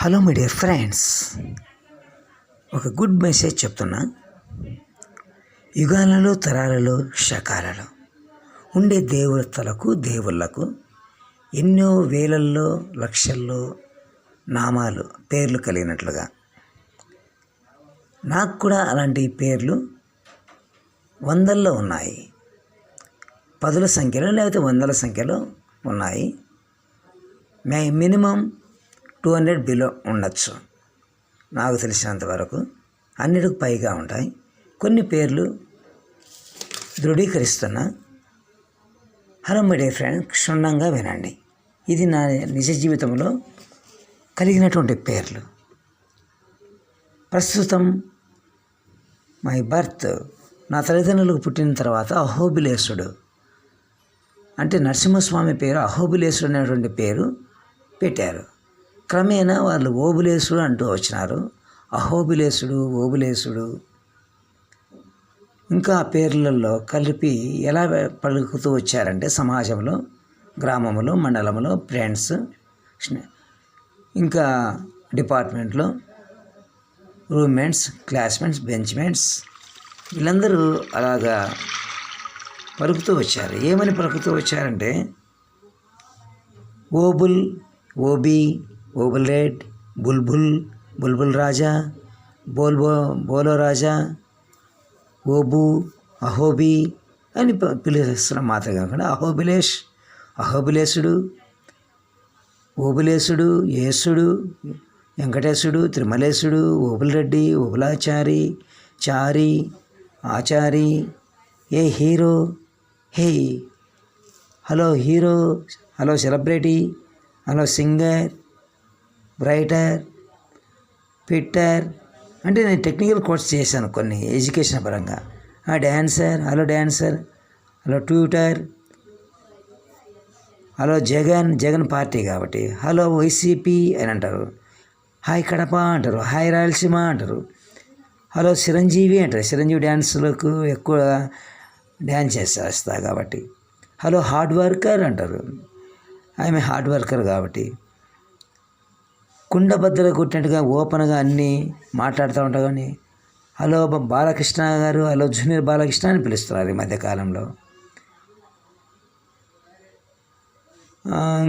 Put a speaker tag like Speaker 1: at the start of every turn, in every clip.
Speaker 1: Hello మీ dear friends ఒక good message చెప్తున్నా. యుగాలలో తరాలలో శకాలలో ఉండే దేవతలకు దేవుళ్ళకు ఎన్నో వేలల్లో లక్షల్లో నామాలు పేర్లు కలిగినట్లుగా. నాకు కూడా అలాంటి పేర్లు వందల్లో ఉన్నాయి. పదుల సంఖ్యలో లేకపోతే వందల సంఖ్యలో ఉన్నాయి. May minimum two hundred below ఉండొచ్చు. నాకు తెలిసినంత వరకు అన్నిటికి పైగా ఉంటాయి. కొన్ని పేర్లు దృఢీకరిస్తున్నా హలో మై డే ఫ్రెండ్ క్షుణ్ణంగా వినండి. ఇది నా నిజ జీవితంలో కలిగినటువంటి పేర్లు. ప్రస్తుతం మై బర్త్ నా తల్లిదండ్రులకు పుట్టిన తర్వాత అహోబిలేశుడు. అంటే నరసింహస్వామి పేరు అహోబిలేశుడు అనేటువంటి పేరు పెట్టారు. క్రమేణా వాళ్ళు ఓబులేసుడు అంటూ వచ్చినారు. అహోబులేసుడు ఓబులేసుడు. ఇంకా పేర్లలో కలిపి ఎలా పలుకుతూ వచ్చారంటే సమాజంలో గ్రామంలో మండలంలో ఫ్రెండ్స్ ఇంకా డిపార్ట్మెంట్లో రూమ్మేట్స్ క్లాస్మేట్స్ బెంచ్మేట్స్ వీళ్ళందరూ అలాగా పలుకుతూ వచ్చారు. ఏమని పలుకుతూ వచ్చారంటే ఓబుల్ ఓబీ ఓబుల్ రెడ్ బుల్బుల్ బుల్బుల్ రాజా బోల్బో బోలో రాజా ఓబు అహోబి అని పిలుస్తున్న మాత కాకుండా అహోబిలేష్ అహోబిలేశుడు ఓబులేశుడు యేసుడు వెంకటేశుడు తిరుమలేశుడు ఓబులరెడ్డి ఓబులాచారి చారి ఆచారి ఏ hero hey hello hero hello celebrity hello singer writer పిట్టర్ అంటే నేను టెక్నికల్ కోర్స్ చేశాను కొన్ని ఎడ్యుకేషన్ పరంగా. ఆ dancer hello dancer hello tutor hello Jagan Jagan party కాబట్టి హలో వైసీపీ అని అంటారు. హాయ్ కడప అంటారు హాయ్ రాయలసీమ అంటారు హలో చిరంజీవి అంటారు. చిరంజీవి డ్యాన్స్లకు ఎక్కువ డ్యాన్స్ చేస్తా కాబట్టి. హలో హార్డ్ వర్కర్ అంటారు. ఆమె హార్డ్ వర్కర్ కాబట్టి. కుండబద్దలు కొట్టినట్టుగా ఓపెన్గా అన్నీ మాట్లాడుతూ ఉంటా కానీ హలో బాలకృష్ణ గారు హలో జూనియర్ బాలకృష్ణ అని పిలుస్తున్నారు ఈ మధ్యకాలంలో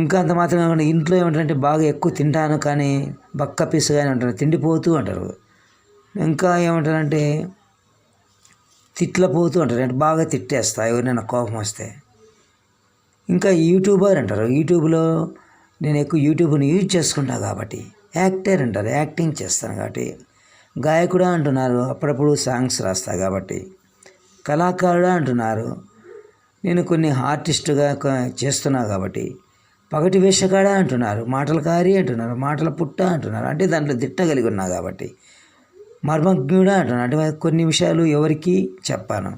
Speaker 1: ఇంకా అంత మాత్రం కాకుండా ఇంట్లో ఏమంటారంటే బాగా ఎక్కువ తింటాను కానీ బక్క పీసుగానే ఉంటారు తిండిపోతూ అంటారు. ఇంకా ఏమంటారంటే తిట్లపోతూ అంటారు అంటే బాగా తిట్టేస్తా ఎవరినైనా కోపం వస్తే. ఇంకా యూట్యూబర్ అంటారు యూట్యూబ్లో నేను ఎక్కువ యూట్యూబ్ని యూజ్ చేసుకుంటాను కాబట్టి యాక్టర్ అంటారు యాక్టింగ్ చేస్తాను కాబట్టి. గాయకుడా అంటున్నారు అప్పుడప్పుడు సాంగ్స్ రాస్తా కాబట్టి. కళాకారుడా అంటున్నారు నేను కొన్ని ఆర్టిస్టుగా చేస్తున్నా కాబట్టి. పగటి వేషగాడా అంటున్నారు మాటల కారి అంటున్నారు మాటల పుట్ట అంటున్నారు అంటే దాంట్లో దిట్ట కలిగి ఉన్నా కాబట్టి. మర్మజ్ఞుడా అంటున్నారు అంటే కొన్ని విషయాలు ఎవరికి చెప్పాను.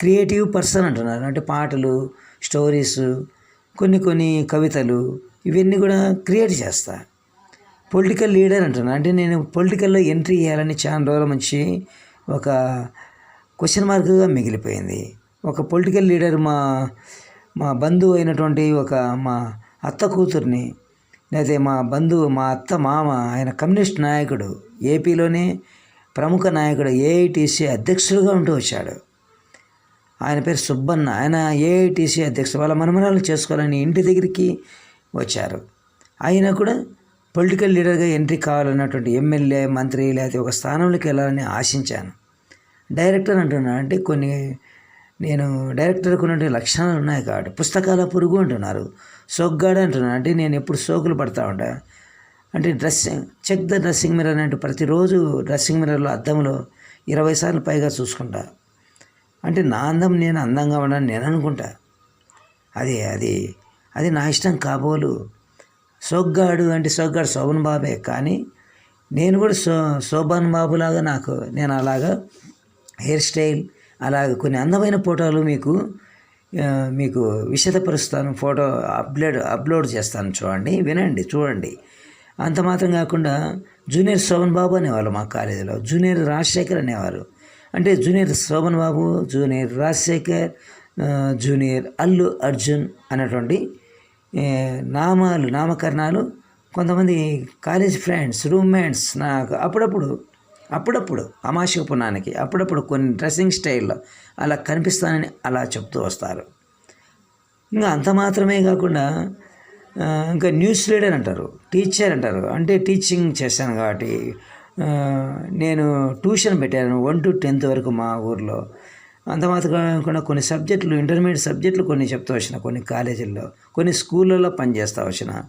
Speaker 1: క్రియేటివ్ పర్సన్ అంటున్నారు అంటే పాటలు స్టోరీస్ కొన్ని కొన్ని కవితలు ఇవన్నీ కూడా క్రియేట్ చేస్తా. పొలిటికల్ లీడర్ అంటున్నాను అంటే నేను పొలిటికల్లో ఎంట్రీ చేయాలని చాలా రోజుల నుంచి ఒక క్వశ్చన్ మార్క్గా మిగిలిపోయింది. ఒక పొలిటికల్ లీడర్ మా మా బంధువు అయినటువంటి ఒక మా అత్త కూతుర్ని లేదా మా బంధువు మా అత్త మామ ఆయన కమ్యూనిస్ట్ నాయకుడు ఏపీలోనే ప్రముఖ నాయకుడు ఏఐటీసీ అధ్యక్షుడుగా ఉంటూ వచ్చాడు. ఆయన పేరు సుబ్బన్న. ఆయన ఏఐటీసీ అధ్యక్షుడు. వాళ్ళ మనమరాలు చేసుకోవాలని ఇంటి దగ్గరికి వచ్చారు. ఆయన కూడా పొలిటికల్ లీడర్గా ఎంట్రీ కావాలన్నటువంటి ఎమ్మెల్యే మంత్రి లేకపోతే ఒక స్థానంలోకి వెళ్ళాలని ఆశించాను. డైరెక్టర్ అంటున్నాను అంటే కొన్ని నేను డైరెక్టర్కి ఉన్నటువంటి లక్షణాలు ఉన్నాయి కాబట్టి పుస్తకాల పురుగు అంటున్నారు. సోగ్గాడు అంటున్నాను అంటే నేను ఎప్పుడు సోకులు పడతా ఉంటా? అంటే dressing check the dressing mirror అంటే ప్రతిరోజు డ్రెస్సింగ్ మిర్రర్లో అద్దంలో ఇరవై సార్లు పైగా చూసుకుంటా. అంటే నా అందం నేను అందంగా ఉండాలని నేను అనుకుంటా. అది అది అది నా ఇష్టం కాబోలు. సోగ్గాడు అంటే సోగ్గాడు శోభన్ బాబే. కానీ నేను కూడా సో శోభన్ బాబులాగా నాకు నేను అలాగా హెయిర్ స్టైల్ అలాగే కొన్ని అందమైన ఫోటోలు మీకు మీకు విషదపరుస్తాను. ఫోటో అప్లోడ్ అప్లోడ్ చేస్తాను చూడండి వినండి చూడండి. అంత మాత్రం కాకుండా జూనియర్ శోభన్ బాబు అనేవాళ్ళు మా కాలేజీలో. జూనియర్ రాజశేఖర్ అనేవారు. అంటే junior Shoban Babu junior Rajasekhar junior Allu Arjun అనేటువంటి నామాలు నామకరణాలు కొంతమంది కాలేజ్ ఫ్రెండ్స్ రూమ్మేట్స్ నాకు అప్పుడప్పుడు అప్పుడప్పుడు అమాశ పునానికి అప్పుడప్పుడు కొన్ని డ్రెస్సింగ్ స్టైల్లో అలా కనిపిస్తానని అలా చెప్తూ వస్తారు. ఇంకా అంత మాత్రమే కాకుండా ఇంకా న్యూస్ రీడర్ అంటారు టీచర్ అంటారు. అంటే టీచింగ్ చేశాను కాబట్టి నేను ట్యూషన్ పెట్టాను వన్ టు టెన్త్ వరకు మా ఊర్లో. అంత మాత్రం కాకుండా కొన్ని సబ్జెక్టులు ఇంటర్మీడియట్ సబ్జెక్టులు కొన్ని చెప్తూ వచ్చిన కొన్ని కాలేజీల్లో కొన్ని స్కూళ్ళల్లో పనిచేస్తూ వచ్చిన.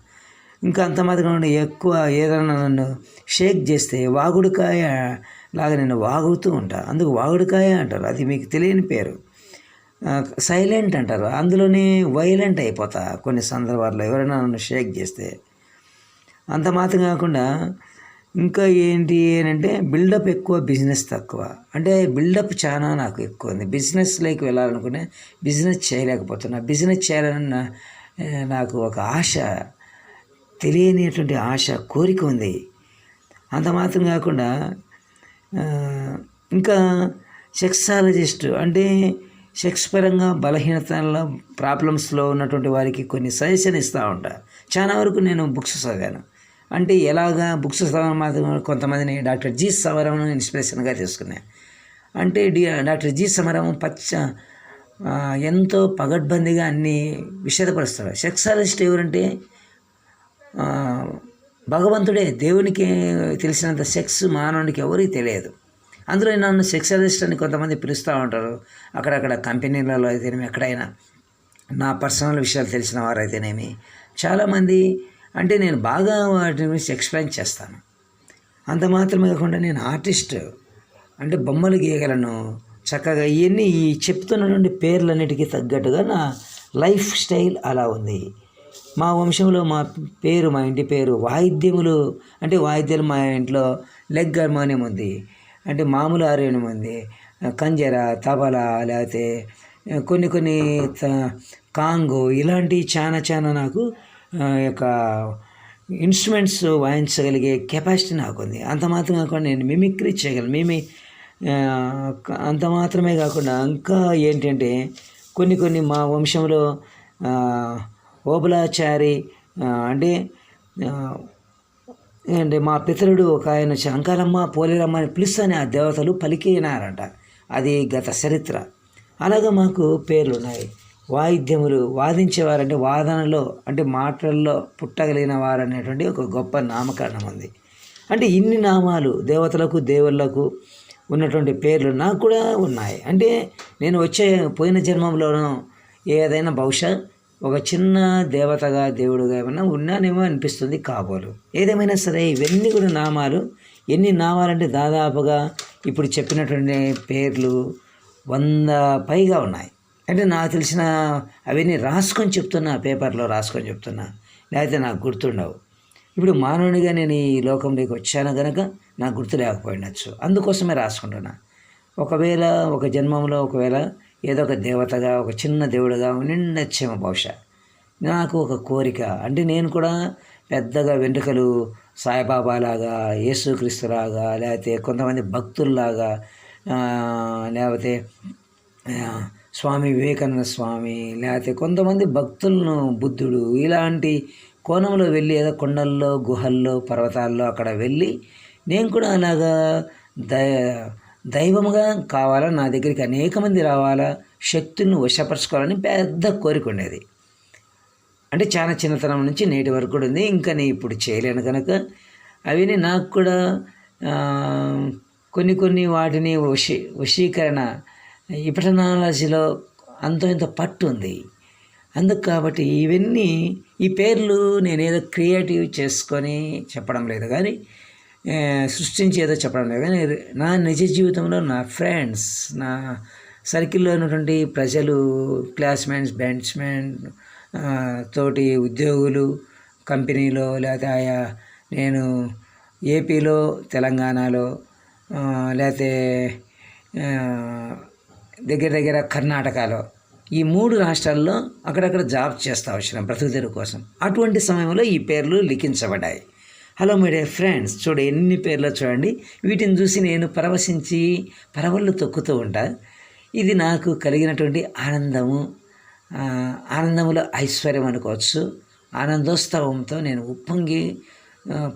Speaker 1: ఇంకా అంత మాత్రం కాకుండా ఎక్కువ ఏదైనా నన్ను షేక్ చేస్తే వాగుడుకాయ లాగా నేను వాగుతూ ఉంటా. అందుకు వాగుడుకాయ అంటారు అది మీకు తెలియని పేరు. సైలెంట్ అంటారు అందులోనే వైలెంట్ అయిపోతా కొన్ని సందర్భాల్లో ఎవరైనా నన్ను షేక్ చేస్తే. అంత మాత్రం కాకుండా ఇంకా ఏంటి అంటే బిల్డప్ ఎక్కువ బిజినెస్ తక్కువ. అంటే బిల్డప్ చాలా నాకు ఎక్కువ ఉంది. బిజినెస్లోకి వెళ్ళాలనుకునే బిజినెస్ చేయలేకపోతున్నా. బిజినెస్ చేయాలని నాకు ఒక ఆశ తెలియనిటువంటి ఆశ కోరిక ఉంది. అంత మాత్రం కాకుండా ఇంకా సెక్సాలజిస్ట్ అంటే సెక్స్ పరంగా బలహీనతల ప్రాబ్లమ్స్లో ఉన్నటువంటి వారికి కొన్ని సజెషన్ ఇస్తూ ఉంటా. చాలా వరకు నేను బుక్స్ చదివాను. అంటే ఎలాగా బుక్స్ చదవడం మాత్రం కొంతమందిని డాక్టర్ జి సమరం ఇన్స్పిరేషన్గా తీసుకున్నాయి. అంటే డి డాక్టర్ జి సమరం పచ్చ ఎంతో పగడ్బందీగా అన్ని విషదపరుస్తాడు. సెక్సాలజిస్ట్ ఎవరంటే భగవంతుడే. దేవునికి తెలిసినంత సెక్స్ మానవునికి ఎవరికి తెలియదు. అందులో నన్ను సెక్సాలజిస్ట్ అని కొంతమంది పిలుస్తూ ఉంటారు. అక్కడక్కడ కంపెనీలలో అయితేనేమి ఎక్కడైనా నా పర్సనల్ విషయాలు తెలిసిన వారు అయితేనేమి చాలామంది అంటే నేను బాగా వాటి గురించి ఎక్స్ప్లెయిన్ చేస్తాను. అంత మాత్రమే కాకుండా నేను ఆర్టిస్ట్ అంటే బొమ్మలు గీయగలను. చక్కగా ఇవన్నీ ఈ చెప్తున్నటువంటి పేర్లన్నిటికీ తగ్గట్టుగా నా లైఫ్ స్టైల్ అలా ఉంది. మా వంశంలో మా పేరు మా ఇంటి పేరు వాయిద్యములు అంటే వాయిద్యాలు మా ఇంట్లో లెగ్ హార్మోనియం ఉంది. అంటే మామూలు హార్మోనియం ఉంది. కంజర తబలా లేకపోతే కొన్ని కొన్ని త- కాంగో ఇలాంటివి చాలా చాలా నాకు యొక్క ఇన్స్ట్రుమెంట్స్ వాయించగలిగే కెపాసిటీ నాకు ఉంది అంత మాత్రం కాకుండా నేను మిమిక్రీ చేయగలను. మిమి అంత మాత్రమే కాకుండా ఇంకా ఏంటంటే కొన్ని కొన్ని మా వంశంలో ఓబలాచారి అంటే అంటే మా పితరుడు ఒక ఆయన అంకాలమ్మ పోలేరమ్మ అని పిలుస్తానే ఆ దేవతలు పలికినారంట. అది గత చరిత్ర. అలాగా మాకు పేర్లు ఉన్నాయి వాయిద్యములు వాదించేవారంటే వాదనలో అంటే మాటల్లో పుట్టగలిగిన వారు అనేటువంటి ఒక గొప్ప నామకరణం ఉంది అంటే ఇన్ని నామాలు దేవతలకు దేవుళ్ళకు ఉన్నటువంటి పేర్లు నాకు కూడా ఉన్నాయి. అంటే నేను వచ్చే పోయిన జన్మంలోనూ ఏదైనా బహుశా ఒక చిన్న దేవతగా దేవుడుగా ఏమైనా ఉన్నానేమో అనిపిస్తుంది కాబోలు. ఏదేమైనా సరే ఇవన్నీ కూడా నామాలు ఎన్ని నామాలంటే దాదాపుగా ఇప్పుడు చెప్పినటువంటి పేర్లు వంద పైగా ఉన్నాయి. అంటే నాకు తెలిసిన అవన్నీ రాసుకొని చెప్తున్నా పేపర్లో రాసుకొని చెప్తున్నా. లేకపోతే నాకు గుర్తుండవు. ఇప్పుడు మానవునిగా నేను ఈ లోకంలోకి వచ్చాను కనుక నాకు గుర్తు లేకపోయినచ్చు. అందుకోసమే రాసుకుంటున్నా. ఒకవేళ ఒక జన్మంలో ఒకవేళ ఏదో ఒక దేవతగా ఒక చిన్న దేవుడుగా నిండొచ్చేమో బహుశా. నాకు ఒక కోరిక. అంటే నేను కూడా పెద్దగా వెంట్రుకలు సాయిబాబా లాగా యేసుక్రీస్తులాగా లేకపోతే కొంతమంది భక్తుల్లాగా లేకపోతే స్వామి వివేకానంద స్వామి లేకపోతే కొంతమంది భక్తులను బుద్ధుడు ఇలాంటి కోణంలో వెళ్ళి ఏదో కొండల్లో గుహల్లో పర్వతాల్లో అక్కడ వెళ్ళి నేను కూడా అలాగా దై దైవముగా కావాలా నా దగ్గరికి అనేక మంది రావాలా శక్తులను వశపరచుకోవాలని పెద్ద కోరిక ఉండేది. అంటే చాలా చిన్నతనం నుంచి నేటి వరకు కూడా ఉంది. ఇంకా నేను ఇప్పుడు చేయలేను కనుక అవిని నాకు కూడా కొన్ని కొన్ని వాటిని వశీ వశీకరణ ఇపటనాలజీలో అంతో ఇంత పట్టు ఉంది అందుకు కాబట్టి ఇవన్నీ ఈ పేర్లు నేనేదో క్రియేటివ్ చేసుకొని చెప్పడం లేదు కానీ సృష్టించి ఏదో చెప్పడం లేదు కానీ నా నిజ జీవితంలో నా ఫ్రెండ్స్ నా సర్కిల్లో ఉన్నటువంటి ప్రజలు క్లాస్మేట్స్ బెంచ్మెన్ తోటి ఉద్యోగులు కంపెనీలో లేకపోతే ఆయా నేను ఏపీలో తెలంగాణలో లేకపోతే దగ్గర దగ్గర కర్ణాటకలో. ఈ మూడు రాష్ట్రాల్లో అక్కడక్కడ జాబ్ చేస్తా వచ్చిన బ్రతుకుదెరువు కోసం. అటువంటి సమయంలో ఈ పేర్లు లిఖించబడ్డాయి. హలో మై డే ఫ్రెండ్స్ చూడు ఎన్ని పేర్లు చూడండి. వీటిని చూసి నేను పరవశించి పరవళ్ళు తొక్కుతూ ఉంటా. ఇది నాకు కలిగినటువంటి ఆనందము. ఆనందములో ఐశ్వర్యం అనుకోవచ్చు. ఆనందోత్సవంతో నేను ఉప్పొంగి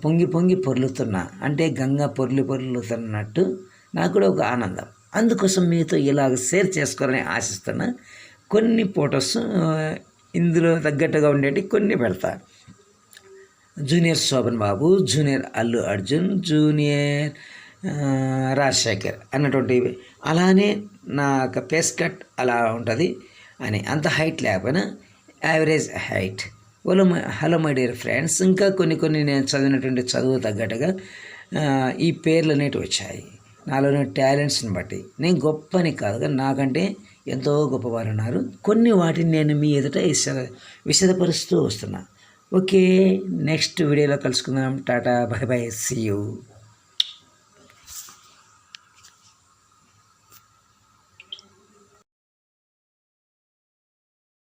Speaker 1: పొంగి పొంగి పొర్లుతున్నా. అంటే గంగ పొర్లి పొర్లుతున్నట్టు నాకు కూడా ఒక ఆనందం. అందుకోసం మీతో ఇలాగ షేర్ చేసుకోవాలని ఆశిస్తున్నా. కొన్ని ఫొటోస్ ఇందులో తగ్గట్టుగా ఉండేవి కొన్ని పెడతా. Junior Shoban Babu junior Allu Arjun junior Rajasekhar అన్నటువంటివి అలానే నా యొక్క ఫేస్ కట్ అలా ఉంటుంది అని. అంత హైట్ లేకపోయినా average height hello hello my dear friends ఇంకా కొన్ని కొన్ని నేను చదివినటువంటి చదువు తగ్గట్టుగా ఈ పేర్లు అనేటివి వచ్చాయి. నాలోని టాలెంట్స్ని బట్టి. నేను గొప్పని కాదు కానీ నాకంటే ఎంతో గొప్పవారు ఉన్నారు. కొన్ని వాటిని నేను మీ ఎదుట విశద విశదపరుస్తూ వస్తున్నా. ఓకే నెక్స్ట్ వీడియోలో కలుసుకుందాం. Tata bye bye see you.